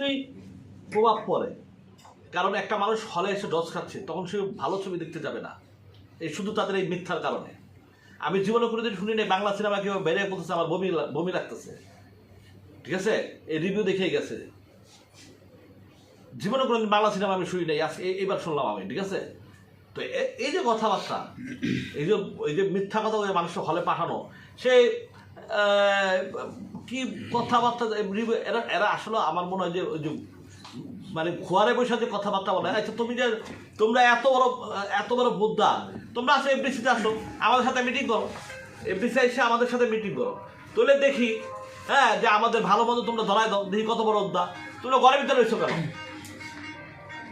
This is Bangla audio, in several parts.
অবশ্যই প্রভাব পড়ে। কারণ একটা মানুষ হলে এসে ডস খাচ্ছে, তখন সে ভালো ছবি দেখতে যাবে না। এই শুধু তাদের এই মিথ্যার কারণে। আমি জীবনে কোনোদিন শুনি নাই বাংলা সিনেমা কেউ বেড়ে বলতেছে, আমার বমি বমি লাগতেছে। ঠিক আছে? এই রিভিউ দেখেই গেছে। জীবনে কোনোদিন বাংলা সিনেমা আমি শুনি নাই আজকে এইবার শুনলাম আমি, ঠিক আছে? তো এই যে কথাবার্তা, এই যে এই যে মিথ্যা কথা বলে মানুষের হলে পাঠানো, সে কি কথাবার্তা এরা এরা আসলে আমার মনে হয় যে মানে খোয়ারে বসে যে কথাবার্তা বলে আচ্ছা তুমি যে, তোমরা এত বড় এত বড় বুদ্ধা, তোমরা আসো এফডিসিতে আসো, আমাদের সাথে মিটিং করো। এফডিসি এসে আমাদের সাথে মিটিং করো। তোলে দেখি হ্যাঁ যে আমাদের ভালো মন্দ তোমরা ধরাই দাও, দেখি কত বড় উদ্যা তোমরা ঘরের ভিতরে এসো কেন?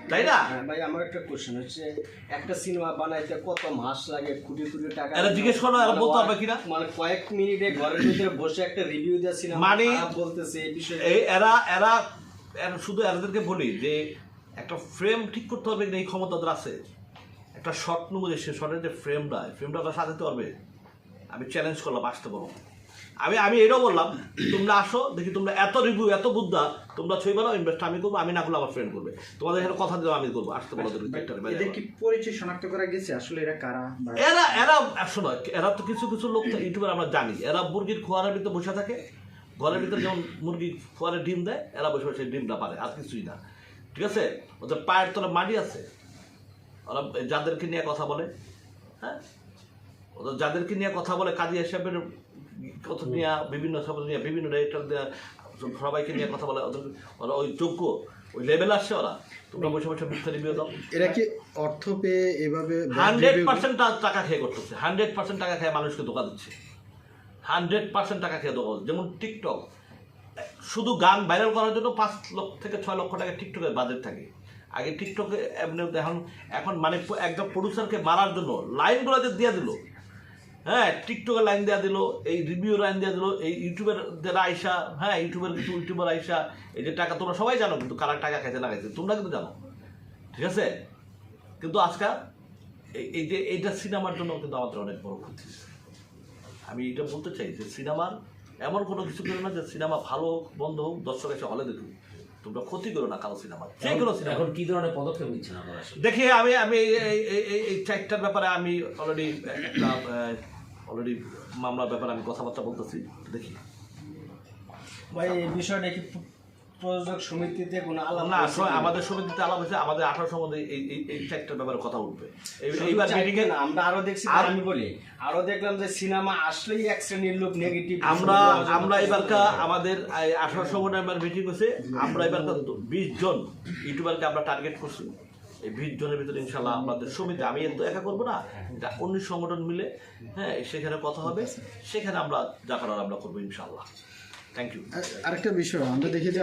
তাই না? হ্যাঁ, ভাই আমার একটা কোশ্চেন হচ্ছে একটা সিনেমা বানাইতে কত মাস লাগে? কোটি কোটি টাকা এরা জিজ্ঞেস করো, এরা মানে বলতে পারবে কিনা? মানে কয়েক মিনিটে ঘরের ভিতরে বসে একটা রিভিউ দেওয়া সিনেমা মানে- বলতেছে এই বিষয়ে। এই এরা এরা শুধু এরাদেরকে বলি যে একটা ফ্রেম ঠিক করতে হবে এই ক্ষমতা ওদের আছে। একটা শর্ট যে সে শর্টের যে ফ্রেমটা ফ্রেমটা ওরা সাজাতে পারবে। আমি চ্যালেঞ্জ করলাম আসতে পারো আমি আমি এটাও বললাম তোমরা আসো দেখি তোমরা এত রিভিউ এত বুদ্ধা তোমরা ছবি বানাও ইনভেস্ট আমি করব আমি না করলে আমার ফ্রেন্ড করবে। তোমাদের এখানে কথা দিলাম আমি করব আসতে এর এদের কি পরিচয় শনাক্ত করা গেছে? আসলে এরা কারা এরা এরা শোনো এরা তো কিছু কিছু লোক ইউটিউবার আমরা জানি। এরা মুরগির খোয়ারের ভিতরে বসে থাকে। ঘরের ভিতরে যেমন মুরগি খোয়ারে ডিম দেয় এরা বসে বসে ডিমটা পারে আর কিছুই না। ঠিক আছে? ওদের পায়ের তলে মাটি আছে। ওরা যাদেরকে নিয়ে কথা বলে হ্যাঁ? ওদের যাদেরকে নিয়ে কথা বলে কাজী হিসাবের কথা নিয়ে বিভিন্ন সব নিয়ে বিভিন্ন ডাইরেক্টর সবাইকে নিয়ে কথা বলে। ওদের ওরা ওই যোগ্য ওই লেভেল আসছে ওরা। তোমরা বসে বসে মিথ্যা রিভিউ দাও এরা কি অর্থ পেয়ে এভাবে হান্ড্রেড পার্সেন্ট টাকা খেয়ে করতেছে। হান্ড্রেড পার্সেন্ট টাকা খেয়ে মানুষকে ধোকা দিচ্ছে। হান্ড্রেড পার্সেন্ট টাকা খেয়ে ধোকা যেমন টিকটক শুধু গান ভাইরাল করার জন্য পাঁচ লক্ষ থেকে ছয় লক্ষ টাকা টিকটকের বাজেট থাকে। আগে টিকটকে এমনি এখন এখন মানে একদম প্রডিউসারকে মারার জন্য লাইনগুলো যে দিয়ে দিল। হ্যাঁ টিকটকের লাইন দেওয়া দিল এই রিভিউ লাইন দেওয়া দিল এই ইউটিউবের যারা আইসা হ্যাঁ ইউটিউবের কিছু ইউটিউবার আইসা এই যে টাকা তোমরা সবাই জানো কিন্তু কারা টাকা খাইতে লাগাইছে তোমরা কিন্তু জানো ঠিক আছে? কিন্তু আজকাল এই- যে এইটা সিনেমার জন্য কিন্তু আমাদের অনেক বড় ক্ষতি। আমি এটা বলতে চাই যে সিনেমার এমন কোনো কিছু করো না যে সিনেমা ভালো হোক বন্ধ হোক দর্শক এসে হলে দেখুক। তোমরা ক্ষতি করো না কারও সিনেমা যে কোনো সিনেমা। এখন কি ধরনের পদক্ষেপ নিচ্ছেন আপনারা? দেখি আমি আমি এই চারটার ব্যাপারে আমি অলরেডি একটা অলরেডি মামলার ব্যাপারে আমি কথাবার্তা বলতেছি দেখি। ভাই এই বিষয়টা কি প্রযোজক সমিতিতে কোনো আলাপ না আসলে আমাদের সমিতিতে আলাপ হয়েছে আমাদের আঠারো সম্বন্ধে এই এই এই চারটার ব্যাপারে কথা উঠবে। এইবার মিটিংয়ে না, আমরা আরও দেখছি আর- আমি বলি আরও দেখলাম যে সিনেমা আসলেই এক শ্রেণির লোক নেগেটিভ আমরা আমরা এবারকা আমাদের আঠারো সংগঠনের মিটিং হয়েছে আমরা এবারকা বিশ জন ইউটিউবারকে আমরা টার্গেট করছি। এই বিশ জনের ভিতরে ইনশাল্লাহ আমাদের সমিতি আমি তো একা করব না। অন্য সংগঠন মিলে হ্যাঁ সেখানে কথা হবে, সেখানে আমরা যা আমরা করব ইনশাল্লাহ থ্যাংক ইউ আর- আরেকটা বিষয়, আমরা দেখি যে